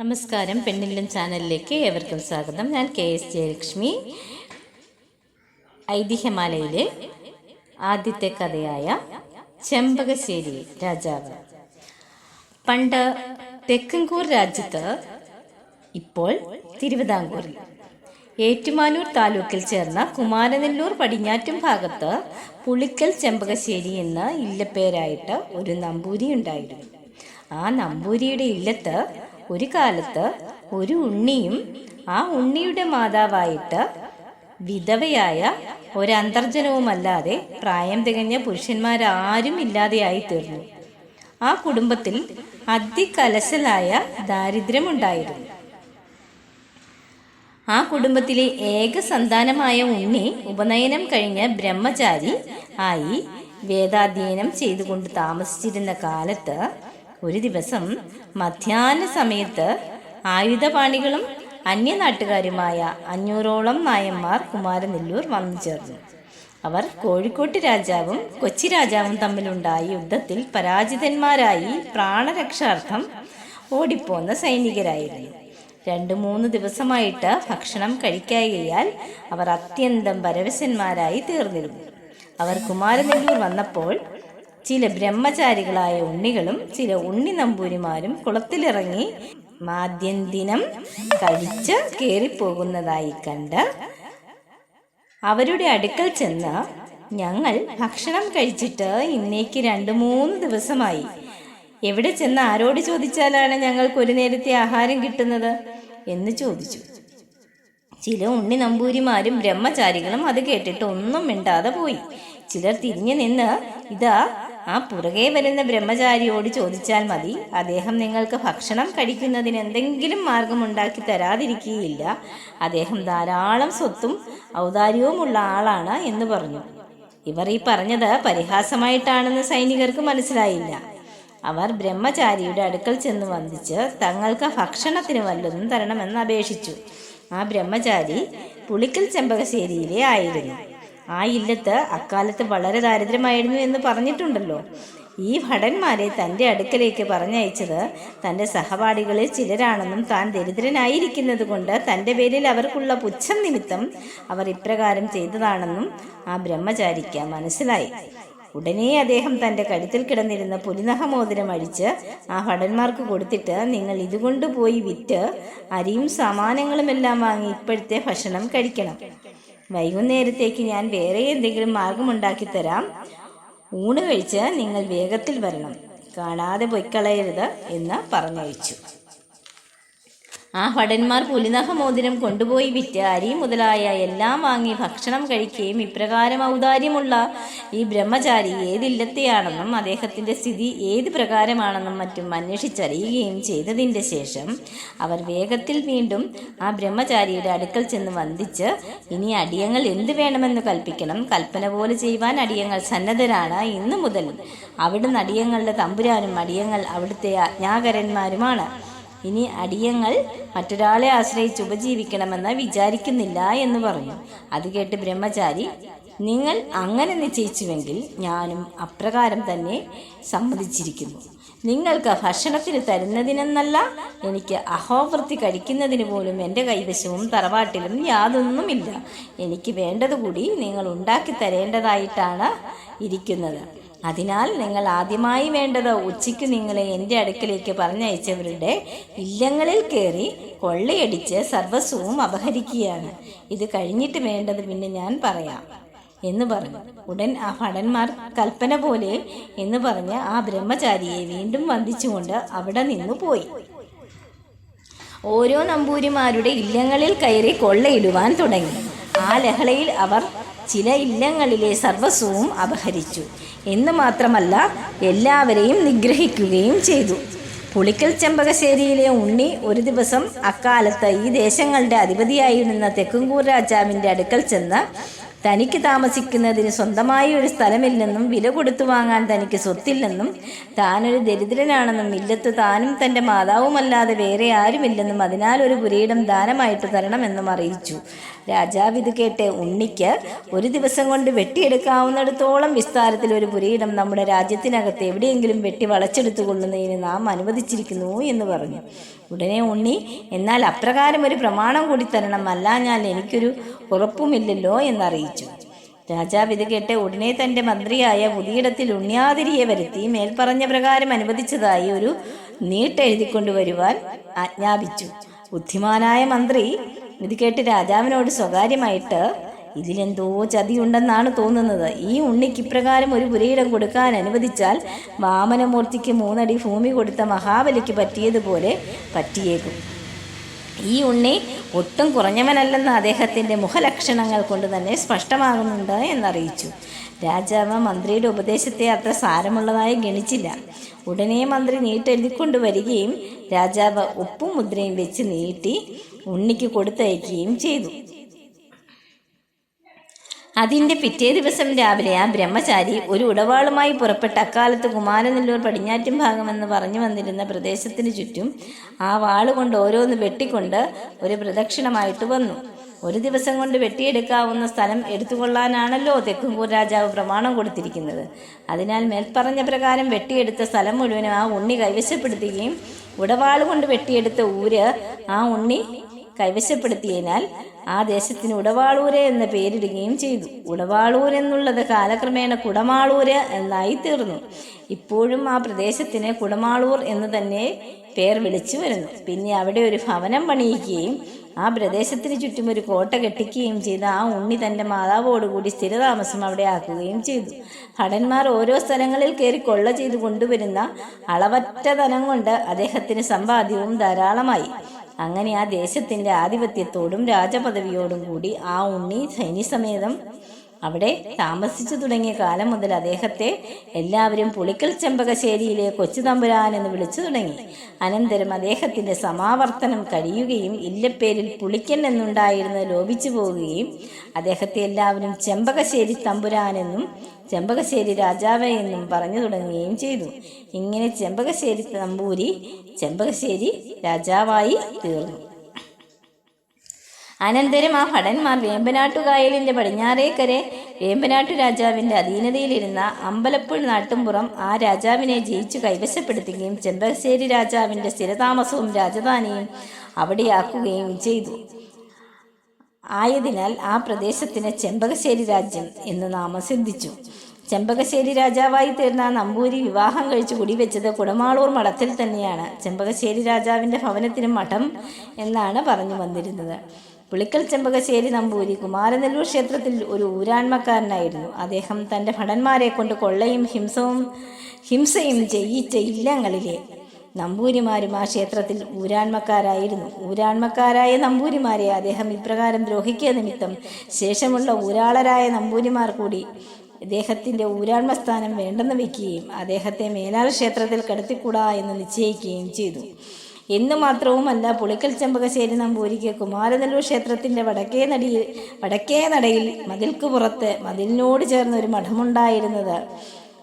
നമസ്കാരം. പെണ്ണില്ലം ചാനലിലേക്ക് ഏവർക്കും സ്വാഗതം. ഞാൻ കെ എസ് ജയലക്ഷ്മി. ഐതിഹ്യമാലയിലെ ആദ്യത്തെ കഥയായ ചെമ്പകശ്ശേരി രാജാവ്. പണ്ട് തെക്കൻകൂർ രാജ്യത്ത് ഇപ്പോൾ തിരുവിതാംകൂറിൽ ഏറ്റുമാനൂർ താലൂക്കിൽ ചേർന്ന കുമാരനെല്ലൂർ പടിഞ്ഞാറ്റും ഭാഗത്ത് പുളിക്കൽ ചെമ്പകശ്ശേരി എന്ന ഇല്ലപ്പേരായിട്ട് ഒരു നമ്പൂരി ഉണ്ടായിരുന്നു. ആ നമ്പൂരിയുടെ ഇല്ലത്ത് ഒരു കാലത്ത് ഒരു ഉണ്ണിയും ആ ഉണ്ണിയുടെ മാതാവായിട്ട് വിധവയായ ഒരന്തർജനവുമല്ലാതെ പ്രായം തികഞ്ഞ പുരുഷന്മാരാരും ഇല്ലാതെയായി തീർന്നു. ആ കുടുംബത്തിൽ അതികലശലായ ദാരിദ്ര്യമുണ്ടായിരുന്നു. ആ കുടുംബത്തിലെ ഏക സന്താനമായ ഉണ്ണി ഉപനയനം കഴിഞ്ഞ ബ്രഹ്മചാരി ആയി വേദാധ്യയനം ചെയ്തുകൊണ്ട് താമസിച്ചിരുന്ന കാലത്ത് ഒരു ദിവസം മധ്യാഹ്ന സമയത്ത് ആയുധപാണികളും അന്യനാട്ടുകാരുമായ അഞ്ഞൂറോളം നായന്മാർ കുമാരനെല്ലൂർ വന്നു ചേർന്നു. അവർ കോഴിക്കോട്ട് രാജാവും കൊച്ചി രാജാവും തമ്മിലുണ്ടായ യുദ്ധത്തിൽ പരാജിതന്മാരായി പ്രാണരക്ഷാർത്ഥം ഓടിപ്പോന്ന സൈനികരായിരുന്നു. രണ്ടു മൂന്ന് ദിവസമായിട്ട് ഭക്ഷണം കഴിക്കായികയാൽ അവർ അത്യന്തം പരവശന്മാരായി തീർന്നിരുന്നു. അവർ കുമാരനെല്ലൂർ വന്നപ്പോൾ ചില ബ്രഹ്മചാരികളായ ഉണ്ണികളും ചില ഉണ്ണി നമ്പൂരിമാരും കുളത്തിലിറങ്ങി മാദ്യന്തിനം കഴിച്ച് കയറിപ്പോകുന്നതായി കണ്ട് അവരുടെ അടുക്കൽ ചെന്ന് ഞങ്ങൾ ഭക്ഷണം കഴിച്ചിട്ട് ഇന്നേക്ക് രണ്ട് മൂന്ന് ദിവസമായി. എവിടെ ചെന്ന് ആരോട് ചോദിച്ചാലാണ് ഞങ്ങൾക്ക് ഒരു നേരത്തെ ആഹാരം കിട്ടുന്നത്? എന്ന് ചോദിച്ചു. ചില ഉണ്ണി നമ്പൂരിമാരും ബ്രഹ്മചാരികളും അത് കേട്ടിട്ട് ഒന്നും മിണ്ടാതെ പോയി. ചിലർ തിരിഞ്ഞു നിന്ന് ഇതാ ആ പുറകെ വരുന്ന ബ്രഹ്മചാരിയോട് ചോദിച്ചാൽ മതി. അദ്ദേഹം നിങ്ങൾക്ക് ഭക്ഷണം കഴിക്കുന്നതിന് എന്തെങ്കിലും മാർഗമുണ്ടാക്കി തരാതിരിക്കുകയില്ല. അദ്ദേഹം ധാരാളം സ്വത്തും ഔദാര്യവുമുള്ള ആളാണ് എന്ന് പറഞ്ഞു. ഇവർ ഈ പറഞ്ഞത് പരിഹാസമായിട്ടാണെന്ന് സൈനികർക്ക് മനസ്സിലായില്ല. അവർ ബ്രഹ്മചാരിയുടെ അടുക്കൽ ചെന്ന് വന്ദിച്ച് തങ്ങൾക്ക് ഭക്ഷണത്തിന് വല്ലതും തരണമെന്ന് അപേക്ഷിച്ചു. ആ ബ്രഹ്മചാരി പുളിക്കൽ ചെമ്പകശ്ശേരിയിലെ ആയിരുന്നു. ആ ഇല്ലത്ത് അക്കാലത്ത് വളരെ ദാരിദ്ര്യമായിരുന്നു എന്ന് പറഞ്ഞിട്ടുണ്ടല്ലോ. ഈ ഭടന്മാരെ തന്റെ അടുക്കലേക്ക് പറഞ്ഞയച്ചത് തന്റെ സഹപാഠികളിൽ ചിലരാണെന്നും താൻ ദരിദ്രനായിരിക്കുന്നത് കൊണ്ട് തന്റെ പേരിൽ അവർക്കുള്ള പുച്ഛം നിമിത്തം അവർ ഇപ്രകാരം ചെയ്തതാണെന്നും ആ ബ്രഹ്മചാരിക്ക് മനസ്സിലായി. ഉടനെ അദ്ദേഹം തന്റെ കഴുത്തിൽ കിടന്നിരുന്ന പുലിനഹമോതിരം അഴിച്ച് ആ ഭടന്മാർക്ക് കൊടുത്തിട്ട് നിങ്ങൾ ഇതുകൊണ്ട് പോയി വിറ്റ് അരിയും സാമാനങ്ങളുമെല്ലാം വാങ്ങി ഇപ്പോഴത്തെ ഭക്ഷണം കഴിക്കണം. വൈകുന്നേരത്തേക്ക് ഞാൻ വേറെ എന്തെങ്കിലും മാർഗമുണ്ടാക്കി തരാം. ഊണ് കഴിച്ച് നിങ്ങൾ വേഗത്തിൽ വരണം. കാണാതെ പൊയ്ക്കളയരുത് എന്ന് പറഞ്ഞയച്ചു. ആ ഭടന്മാർ പുലിനഹമോതിരം കൊണ്ടുപോയി വിറ്റ് അരി മുതലായ എല്ലാം വാങ്ങി ഭക്ഷണം കഴിക്കുകയും ഇപ്രകാരം ഔദാര്യമുള്ള ഈ ബ്രഹ്മചാരി ഏതില്ലത്തെയാണെന്നും അദ്ദേഹത്തിന്റെ സ്ഥിതി ഏത് പ്രകാരമാണെന്നും മറ്റും അന്വേഷിച്ചറിയുകയും ചെയ്തതിന്റെ ശേഷം അവർ വേഗത്തിൽ വീണ്ടും ആ ബ്രഹ്മചാരിയുടെ അടുക്കൽ ചെന്ന് വന്ദിച്ച് ഇനി അടിയങ്ങൾ എന്ത് വേണമെന്ന് കൽപ്പിക്കണം? കൽപ്പന പോലെ ചെയ്യുവാൻ അടിയങ്ങൾ സന്നദ്ധരാണ് ഇന്നു മുതൽ. അവിടുന്ന് അടിയങ്ങളുടെ തമ്പുരാനും അടിയങ്ങൾ അവിടുത്തെ ആജ്ഞാകരന്മാരുമാണ്. ഇനി അടിയങ്ങൾ മറ്റൊരാളെ ആശ്രയിച്ച് ഉപജീവിക്കണമെന്ന് വിചാരിക്കുന്നില്ല എന്ന് പറഞ്ഞു. അത് കേട്ട് ബ്രഹ്മചാരി നിങ്ങൾ അങ്ങനെ നിശ്ചയിച്ചുവെങ്കിൽ ഞാനും അപ്രകാരം തന്നെ സമ്മതിച്ചിരിക്കുന്നു. നിങ്ങൾക്ക് ഭക്ഷണത്തിന് തരുന്നതിനെന്നല്ല എനിക്ക് അഹോവൃത്തി കഴിക്കുന്നതിന് പോലും എന്റെ കൈവശവും തറവാട്ടിലും യാതൊന്നുമില്ല. എനിക്ക് വേണ്ടതുകൂടി നിങ്ങൾ ഉണ്ടാക്കി തരേണ്ടതായിട്ടാണ് ഇരിക്കുന്നത്. അതിനാൽ നിങ്ങൾ ആദ്യമായി വേണ്ടത് ഉച്ചയ്ക്ക് നിങ്ങളെ എന്റെ അടുക്കലേക്ക് പറഞ്ഞയച്ചവരുടെ ഇല്ലങ്ങളിൽ കയറി കൊള്ളയടിച്ച് സർവസ്വവും അപഹരിക്കുകയാണ്. ഇത് കഴിഞ്ഞിട്ട് വേണ്ടത് പിന്നെ ഞാൻ പറയാം എന്ന് പറഞ്ഞു. ഉടൻ ആ ഭടന്മാർ കൽപ്പന പോലെ എന്ന് പറഞ്ഞ് ആ ബ്രഹ്മചാരിയെ വീണ്ടും വന്ദിച്ചുകൊണ്ട് അവിടെ നിന്നു പോയി. ഓരോ നമ്പൂരിമാരുടെ ഇല്ലങ്ങളിൽ കയറി കൊള്ളയിടുവാൻ തുടങ്ങി. ആ ലഹളയിൽ അവർ ചില ഇല്ലങ്ങളിലെ സർവസ്വവും അപഹരിച്ചു. എന്ന് മാത്രമല്ല എല്ലാവരെയും നിഗ്രഹിക്കുകയും ചെയ്തു. പുളിക്കൽ ചെമ്പകശ്ശേരിയിലെ ഉണ്ണി ഒരു ദിവസം അക്കാലത്ത് ഈ ദേശങ്ങളുടെ അധിപതിയായിരുന്ന തെക്കുംകൂർ രാജാവിന്റെ അടുക്കൽ ചെന്ന് തനിക്ക് താമസിക്കുന്നതിന് സ്വന്തമായി ഒരു സ്ഥലമില്ലെന്നും വില കൊടുത്തു വാങ്ങാൻ തനിക്ക് സ്വത്തില്ലെന്നും താനൊരു ദരിദ്രനാണെന്നും ഇല്ലത്ത് താനും തന്റെ മാതാവുമല്ലാതെ വേറെ ആരുമില്ലെന്നും അതിനാൽ ഒരു പുരയിടം ദാനമായിട്ട് തരണമെന്നും അറിയിച്ചു. രാജാവ് ഇത് കേട്ട് ഉണ്ണിക്ക് ഒരു ദിവസം കൊണ്ട് വെട്ടിയെടുക്കാവുന്നിടത്തോളം വിസ്താരത്തിൽ ഒരു പുരീടം നമ്മുടെ രാജ്യത്തിനകത്ത് എവിടെയെങ്കിലും വെട്ടി വളച്ചെടുത്തു കൊള്ളുന്നതിന് നാം അനുവദിച്ചിരിക്കുന്നു എന്ന് പറഞ്ഞു. ഉടനെ ഉണ്ണി എന്നാൽ അപ്രകാരം ഒരു പ്രമാണം കൂടി തരണം അല്ല ഞാൻ എനിക്കൊരു ഉറപ്പുമില്ലല്ലോ എന്നറിയിച്ചു. രാജാവ് ഇത് കേട്ട് ഉടനെ തന്റെ മന്ത്രിയായ പുതിയിടത്തിൽ ഉണ്ണിയാതിരിയെ വരുത്തി മേൽപ്പറഞ്ഞ പ്രകാരം അനുവദിച്ചതായി ഒരു നീട്ടെഴുതിക്കൊണ്ടുവരുവാൻ ആജ്ഞാപിച്ചു. ബുദ്ധിമാനായ മന്ത്രി ഇത് കേട്ട് രാജാവിനോട് സ്വകാര്യമായിട്ട് ഇതിലെന്തോ ചതിയുണ്ടെന്നാണ് തോന്നുന്നത്. ഈ ഉണ്ണിക്ക് ഇപ്രകാരം ഒരു പുരയിടം കൊടുക്കാൻ അനുവദിച്ചാൽ വാമനമൂർത്തിക്ക് മൂന്നടി ഭൂമി കൊടുത്ത മഹാബലിക്ക് പറ്റിയതുപോലെ പറ്റിയേക്കും. ഈ ഉണ്ണി ഒട്ടും കുറഞ്ഞവനല്ലെന്ന് അദ്ദേഹത്തിന്റെ മുഖലക്ഷണങ്ങൾ കൊണ്ട് തന്നെ സ്പഷ്ടമാകുന്നുണ്ട് എന്നറിയിച്ചു. രാജാവ് മന്ത്രിയുടെ ഉപദേശത്തെ അത്ര സാരമുള്ളതായി ഗണിച്ചില്ല. ഉടനെ മന്ത്രി നീട്ടെഴുതിക്കൊണ്ട് വരികയും രാജാവ് ഉപ്പും മുദ്രയും വെച്ച് നീട്ടി ഉണ്ണിക്ക് കൊടുത്തയക്കുകയും ചെയ്തു. അതിന്റെ പിറ്റേ ദിവസം രാവിലെ ആ ബ്രഹ്മചാരി ഒരു ഉടവാളുമായി പുറപ്പെട്ട അക്കാലത്ത് കുമാരനെല്ലൂർ പടിഞ്ഞാറ്റും ഭാഗമെന്ന് പറഞ്ഞു വന്നിരുന്ന പ്രദേശത്തിന് ചുറ്റും ആ വാളുകൊണ്ട് ഓരോന്ന് വെട്ടിക്കൊണ്ട് ഒരു പ്രദക്ഷിണമായിട്ട് വന്നു. ഒരു ദിവസം കൊണ്ട് വെട്ടിയെടുക്കാവുന്ന സ്ഥലം എടുത്തുകൊള്ളാനാണല്ലോ തെക്കുംകൂർ രാജാവ് പ്രമാണം കൊടുത്തിരിക്കുന്നത്. അതിനാൽ മേൽപ്പറഞ്ഞ പ്രകാരം വെട്ടിയെടുത്ത സ്ഥലം മുഴുവനും ആ ഉണ്ണി കൈവശപ്പെടുത്തുകയും ഉടവാൾ കൊണ്ട് വെട്ടിയെടുത്ത ഊര് ആ ഉണ്ണി കൈവശപ്പെടുത്തിയതിനാൽ ആ ദേശത്തിന് ഉടവാളൂര് എന്ന പേരിടുകയും ചെയ്തു. ഉടവാളൂർ എന്നുള്ളത് കാലക്രമേണ കുടമാളൂര് എന്നായി തീർന്നു. ഇപ്പോഴും ആ പ്രദേശത്തിന് കുടമാളൂർ എന്ന് തന്നെ പേർ വിളിച്ചു വരുന്നു. പിന്നെ അവിടെ ഒരു ഭവനം പണിയിക്കുകയും ആ പ്രദേശത്തിന് ചുറ്റും ഒരു കോട്ട കെട്ടിക്കുകയും ചെയ്ത് ആ ഉണ്ണി തന്റെ മാതാവോടുകൂടി സ്ഥിരതാമസം അവിടെ ആക്കുകയും ചെയ്തു. ഭടന്മാർ ഓരോ സ്ഥലങ്ങളിൽ കയറി കൊള്ള ചെയ്തു കൊണ്ടുവരുന്ന അളവറ്റ ധനം കൊണ്ട് അദ്ദേഹത്തിന് സമ്പാദ്യവും ധാരാളമായി. അങ്ങനെ ആ ദേശത്തിന്റെ ആധിപത്യത്തോടും രാജപദവിയോടും കൂടി ആ ഉണ്ണി സൈന്യസമേതം അവിടെ താമസിച്ചു തുടങ്ങിയ കാലം മുതൽ അദ്ദേഹത്തെ എല്ലാവരും പുളിക്കൽ ചെമ്പകശ്ശേരിയിലെ കൊച്ചു തമ്പുരാൻ എന്ന് വിളിച്ചു തുടങ്ങി. അനന്തരം അദ്ദേഹത്തിന്റെ സമാവർത്തനം കഴിയുകയും ഇല്ലപ്പേരിൽ പുളിക്കൻ എന്നുണ്ടായിരുന്നത് ലോപിച്ചു പോവുകയും അദ്ദേഹത്തെ എല്ലാവരും ചെമ്പകശ്ശേരി തമ്പുരാനെന്നും ചെമ്പകശ്ശേരി രാജാവ് എന്നും പറഞ്ഞു തുടങ്ങുകയും ചെയ്തു. ഇങ്ങനെ ചെമ്പകശ്ശേരി തമ്പൂരി ചെമ്പകശ്ശേരി രാജാവായി തീർന്നു. അനന്തരം ആ ഭടന്മാർ വേമ്പനാട്ടുകായലിന്റെ പടിഞ്ഞാറേക്കരെ വേമ്പനാട്ടു രാജാവിന്റെ അധീനതയിലിരുന്ന അമ്പലപ്പുഴ നാട്ടുംപുറം ആ രാജാവിനെ ജയിച്ചു കൈവശപ്പെടുത്തുകയും ചെമ്പകശ്ശേരി രാജാവിന്റെ സ്ഥിരതാമസവും രാജധാനിയും അവിടെയാക്കുകയും ചെയ്തു. ആയതിനാൽ ആ പ്രദേശത്തിന് ചെമ്പകശ്ശേരി രാജ്യം എന്ന് നാമം സിദ്ധിച്ചു. ചെമ്പകശ്ശേരി രാജാവായി തീർന്ന നമ്പൂരി വിവാഹം കഴിച്ച് കുടിവെച്ചത് കുടമാളൂർ മഠത്തിൽ തന്നെയാണ്. ചെമ്പകശ്ശേരി രാജാവിന്റെ ഭവനത്തിനും മഠം എന്നാണ് പറഞ്ഞു വന്നിരുന്നത്. പുളിക്കൽ ചെമ്പകശ്ശേരി നമ്പൂരി കുമാരനെല്ലൂർ ക്ഷേത്രത്തിൽ ഒരു ഊരാൺമക്കാരനായിരുന്നു. അദ്ദേഹം തന്റെ ഭടന്മാരെ കൊണ്ട് കൊള്ളയും ഹിംസവും ഹിംസയും ചെയ്യിച്ച ഇല്ലങ്ങളിലെ നമ്പൂരിമാരും ആ ക്ഷേത്രത്തിൽ ഊരാൺമക്കാരായിരുന്നു. ഊരാൺമക്കാരായ നമ്പൂരിമാരെ അദ്ദേഹം ഇപ്രകാരം ദ്രോഹിക്കുക നിമിത്തം ശേഷമുള്ള ഊരാളരായ നമ്പൂരിമാർ കൂടി അദ്ദേഹത്തിന്റെ ഊരാൺമസ്ഥാനം വേണ്ടെന്ന് വയ്ക്കുകയും അദ്ദേഹത്തെ മേലാൽ ക്ഷേത്രത്തിൽ കടത്തിക്കൂടാ എന്ന് നിശ്ചയിക്കുകയും ചെയ്തു. എന്നു മാത്രവുമല്ല പുളിക്കൽ ചെമ്പകശ്ശേരി നമ്പൂരിക്ക് കുമാരനെല്ലൂർ ക്ഷേത്രത്തിന്റെ വടക്കേ നടിയിൽ വടക്കേ നടയിൽ മതിൽക്ക് പുറത്ത് മതിലിനോട് ചേർന്ന് ഒരു മഠമുണ്ടായിരുന്നത്.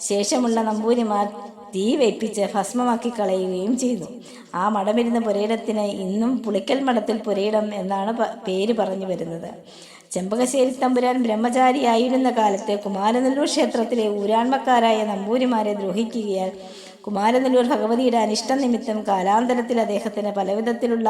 ശേഷമുള്ള നമ്പൂരിമാർ തീ വെപ്പിച്ച് ഭസ്മമാക്കി കളയുകയും ചെയ്തു. ആ മഠമിരുന്ന പുരയിടത്തിന് ഇന്നും പുളിക്കൽ മഠത്തിൽ പുരയിടം എന്നാണ് പേര് പറഞ്ഞു വരുന്നത്. ചെമ്പകശ്ശേരി തമ്പുരാൻ ബ്രഹ്മചാരിയായിരുന്ന കാലത്ത് കുമാരനെല്ലൂർ ക്ഷേത്രത്തിലെ ഊരാൺമക്കാരായ നമ്പൂരിമാരെ ദ്രോഹിക്കുകയാൽ കുമാരനെല്ലൂർ ഭഗവതിയുടെ അനിഷ്ട നിമിത്തം കാലാന്തരത്തിൽ അദ്ദേഹത്തിന് പലവിധത്തിലുള്ള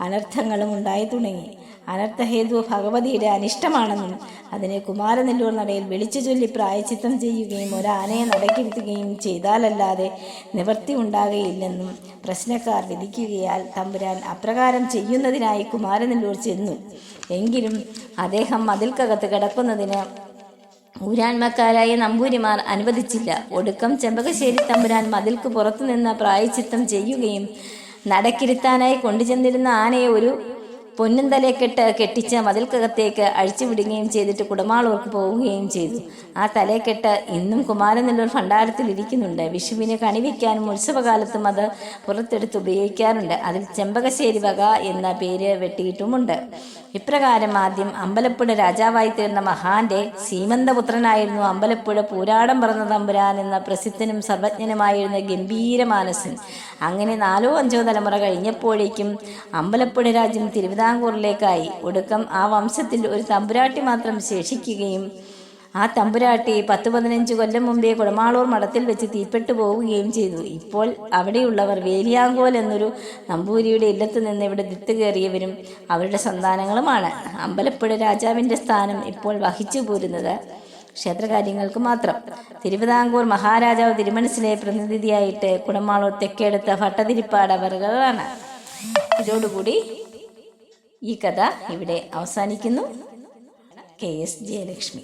അനർത്ഥങ്ങളും ഉണ്ടായി തുടങ്ങി. അനർത്ഥഹേതു ഭഗവതിയുടെ അനിഷ്ടമാണെന്നും അതിനെ കുമാരനെല്ലൂർ നടയിൽ വിളിച്ചു ചൊല്ലി പ്രായച്ചിത്തം ചെയ്യുകയും ഒരാനയെ നടക്കിരുത്തുകയും ചെയ്താലല്ലാതെ നിവർത്തി ഉണ്ടാകുകയില്ലെന്നും പ്രശ്നക്കാർ വിധിക്കുകയാൽ തമ്പുരാൻ അപ്രകാരം ചെയ്യുന്നതിനായി കുമാരനെല്ലൂർ ചെന്നു. എങ്കിലും അദ്ദേഹം മതിൽക്കകത്ത് കിടക്കുന്നതിന് ഊരാൺമക്കാരായ നമ്പൂരിമാർ അനുവദിച്ചില്ല. ഒടുക്കം ചെമ്പകശ്ശേരി തമ്പുരാൻ മതിൽക്ക് പുറത്തുനിന്ന് പ്രായച്ചിത്തം ചെയ്യുകയും നടക്കിരുത്താനായി കൊണ്ടുചെന്നിരുന്ന ആനയെ ഒരു പൊന്നും തലയെക്കെട്ട് കെട്ടിച്ച് മതിൽക്കകത്തേക്ക് അഴിച്ചുവിടുകയും ചെയ്തിട്ട് കുടമാളൂർക്ക് പോവുകയും ചെയ്തു. ആ തലയെക്കെട്ട് ഇന്നും കുമാരനല്ലൂർ ഭണ്ഡാരത്തിൽ ഇരിക്കുന്നുണ്ട് വിഷുവിനെ കണിവയ്ക്കാനും ഉത്സവകാലത്തും അത് പുറത്തെടുത്ത് ഉപയോഗിക്കാറുണ്ട്. അതിൽ ചെമ്പകശ്ശേരി വക എന്ന പേര് വെട്ടിയിട്ടുമുണ്ട്. ഇപ്രകാരം ആദ്യം അമ്പലപ്പുഴ രാജാവായി തീർന്ന മഹാന്റെ സീമന്തപുത്രനായിരുന്നു അമ്പലപ്പുഴ പൂരാടം പറന്ന തമ്പുരാൻ എന്ന പ്രസിദ്ധനും സർവജ്ഞനുമായിരുന്ന ഗംഭീര മാനസൻ. അങ്ങനെ നാലോ അഞ്ചോ തലമുറ കഴിഞ്ഞപ്പോഴേക്കും അമ്പലപ്പുഴ രാജ്യം തിരുവിതാംകൂർ തിരുവിതാംകൂറിലേക്കായി ഒടുക്കം ആ വംശത്തിൽ ഒരു തമ്പുരാട്ടി മാത്രം ശേഷിക്കുകയും ആ തമ്പുരാട്ടി പത്ത് പതിനഞ്ച് കൊല്ലം മുമ്പേ കുടമാളൂർ മഠത്തിൽ വെച്ച് തീപ്പെട്ടു പോവുകയും ചെയ്തു. ഇപ്പോൾ അവിടെയുള്ളവർ വേലിയാങ്കോൽ എന്നൊരു നമ്പൂരിയുടെ ഇല്ലത്ത് നിന്ന് ഇവിടെ കയറിയവരും അവരുടെ സന്താനങ്ങളുമാണ്. അമ്പലപ്പുഴ രാജാവിന്റെ സ്ഥാനം ഇപ്പോൾ വഹിച്ചു പോരുന്നത് ക്ഷേത്രകാര്യങ്ങൾക്ക് മാത്രം. തിരുവിതാംകൂർ മഹാരാജാവ് തിരുമനസിലെ പ്രതിനിധിയായിട്ട് കുടമാളൂർ തെക്കേടുത്ത ഭട്ടതിരിപ്പാട് അവറുകളാണ്. ഇതോടുകൂടി ഈ കഥ ഇവിടെ അവസാനിക്കുന്നു. K S Jayalakshmi.